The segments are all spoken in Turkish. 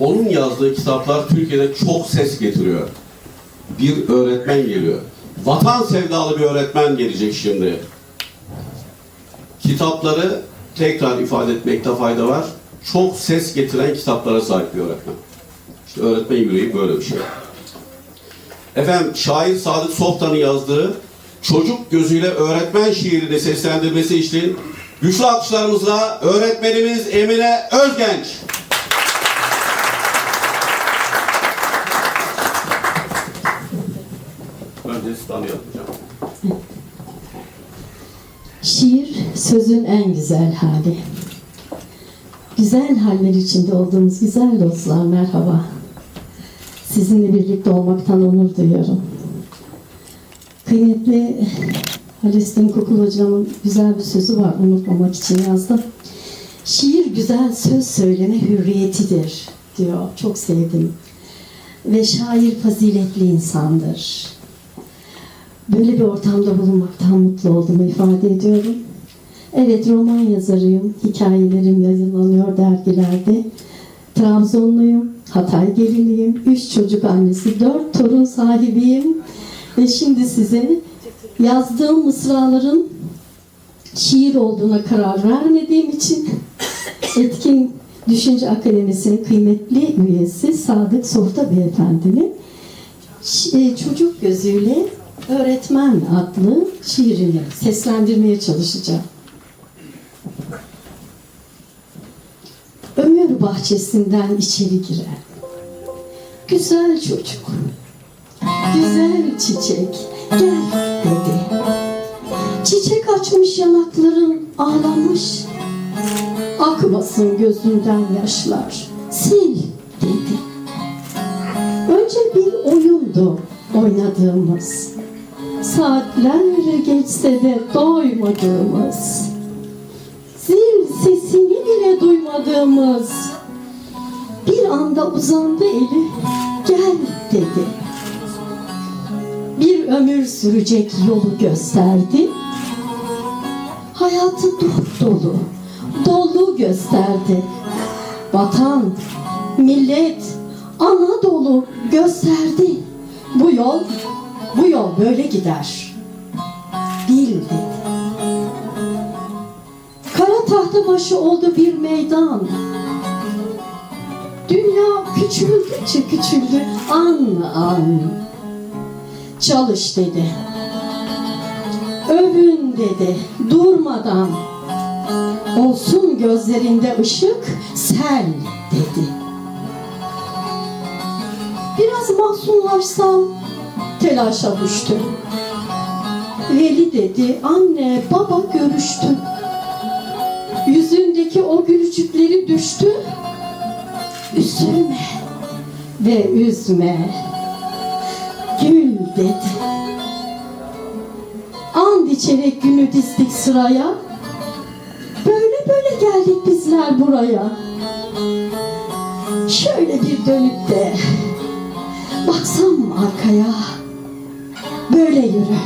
onun yazdığı kitaplar Türkiye'de çok ses getiriyor. Bir öğretmen geliyor. Vatan sevdalı bir öğretmen gelecek şimdi. Kitapları tekrar ifade etmekte fayda var. Çok ses getiren kitaplara sahip bir öğretmen. İşte öğretmen yüreği böyle bir şey. Efendim şair Sadık Softan'ın yazdığı çocuk gözüyle öğretmen şiirini seslendirmesi için güçlü alkışlarımızla öğretmenimiz Emine Özgenç. Sizi tanıyalım hocam. Şiir sözün en güzel hali. Güzel haller içinde olduğumuz güzel dostlar merhaba. Sizinle birlikte olmaktan onur duyuyorum. Kıymetli Halestin Kokul hocamın güzel bir sözü var unutmamak için yazdım. Şiir güzel söz söyleme hürriyetidir diyor. Çok sevdim. Ve şair faziletli insandır böyle bir ortamda bulunmaktan mutlu olduğumu ifade ediyorum. Evet roman yazarıyım. Hikayelerim yayınlanıyor dergilerde. Trabzonluyum. Hatay geliniyim. Üç çocuk annesi. Dört torun sahibiyim. Ve şimdi size yazdığım mısraların şiir olduğuna karar vermediğim için Etkin Düşünce Akademisi'nin kıymetli üyesi Sadık Softa Beyefendi'nin e, çocuk gözüyle öğretmen adlı şiirini seslendirmeye çalışacağım. Ömür bahçesinden içeri giren güzel çocuk, güzel çiçek gel dedi. Çiçek açmış yanakların ağlamış, akmasın gözünden yaşlar sil dedi. Önce bir oyundu oynadığımız. Saatler geçse de doymadığımız. Zil sesini bile duymadığımız. Bir anda uzandı eli, gel dedi. Bir ömür sürecek yolu gösterdi. Hayatı dop dolu, dolu gösterdi. Vatan, millet, Anadolu gösterdi. Bu yol, yol böyle gider. Bil dedi. Kara tahta başı oldu bir meydan. Dünya küçüldükçe küçüldü an an. Çalış dedi. Övün dedi durmadan. Olsun gözlerinde ışık sel dedi. Biraz mahzunlaşsam telaşa düştüm. Veli dedi, anne, baba görüştü. Yüzündeki o gülücükleri düştü. Üzülme ve üzme. Gül dedi. And içerek günü dizdik sıraya. Böyle böyle geldik bizler buraya. Şöyle bir dönüp de baksam arkaya. Böyle yürü.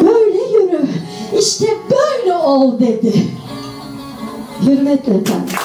Böyle yürü. İşte böyle ol dedi. Hürmetle efendim.